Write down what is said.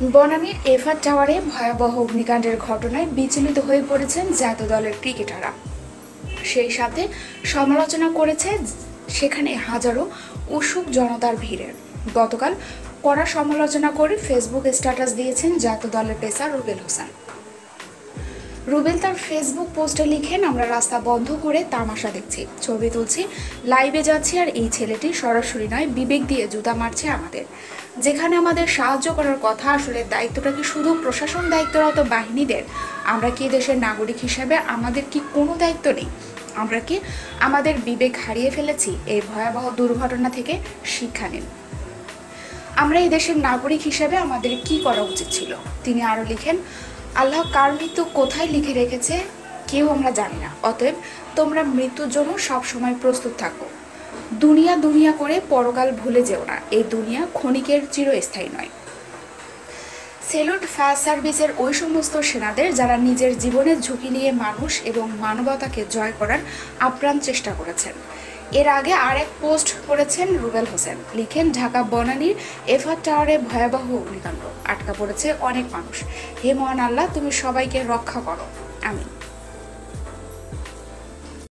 বনানীর এফার টাওয়ারে ভয়াবহ অগ্নিকাণ্ডের ঘটনায় বিচলিত হয়ে পড়েছেন জাত দলের ক্রিকেটাররা। সেই সাথে সমালোচনা করেছে সেখানে হাজারো উৎসুক জনতার ভিড়ের গতকাল কড়া সমালোচনা করে ফেসবুক স্ট্যাটাস দিয়েছেন জাত দলের পেসার রুবেল হোসেন। রুবেল তার ফেসবুক পোস্টে লিখেন, আমরা রাস্তা বন্ধ করে তামাশা দেখছি। ছবি তুলছি লাইভে যাচ্ছি আর এই ছেলেটি সরাসরি নয়, বিবেক দিয়ে জুতা মারছে আমাদের। যেখানে আমাদের সাহায্য করার কথা, আসলে দায়িত্বটা কি শুধু প্রশাসন দায়িত্বরত বাহিনীদের? আমরা কি দেশের নাগরিক হিসেবে আমাদের কি কোনো দায়িত্ব নেই? আমরা কি আমাদের বিবেক হারিয়ে ফেলেছি? এই ভয়াবহ দুর্ঘটনা থেকে শিক্ষা নিন। আমরা এই দেশের নাগরিক হিসেবে আমাদের কি করা উচিত ছিল? তিনি আরও লিখেন আল্লাহ কার মৃত্যু কোথায় লিখে রেখেছে, কেউ আমরা জানি না। অতএব তোমরা মৃত্যুর জন্য সবসময় প্রস্তুত থাকো। দুনিয়া দুনিয়া করে পরকাল ভুলে যেও না। এই দুনিয়া ক্ষণিকের চিরস্থায়ী নয়। সেলুট ফায়ার সার্ভিসের ওই সমস্ত সেনাদের যারা নিজের জীবনের ঝুঁকি নিয়ে মানুষ এবং মানবতাকে জয় করার আপ্রাণ চেষ্টা করেছেন। এর আগে আর এক পোস্ট করেছেন রুবেল হোসেন। লিখেন, ঢাকা বনানীর এফআর টাওয়ারে ভয়াবহ অগ্নিকাণ্ড। আটকা পড়েছে অনেক মানুষ। হে মহান আল্লাহ, তুমি সবাইকে রক্ষা করো। আমি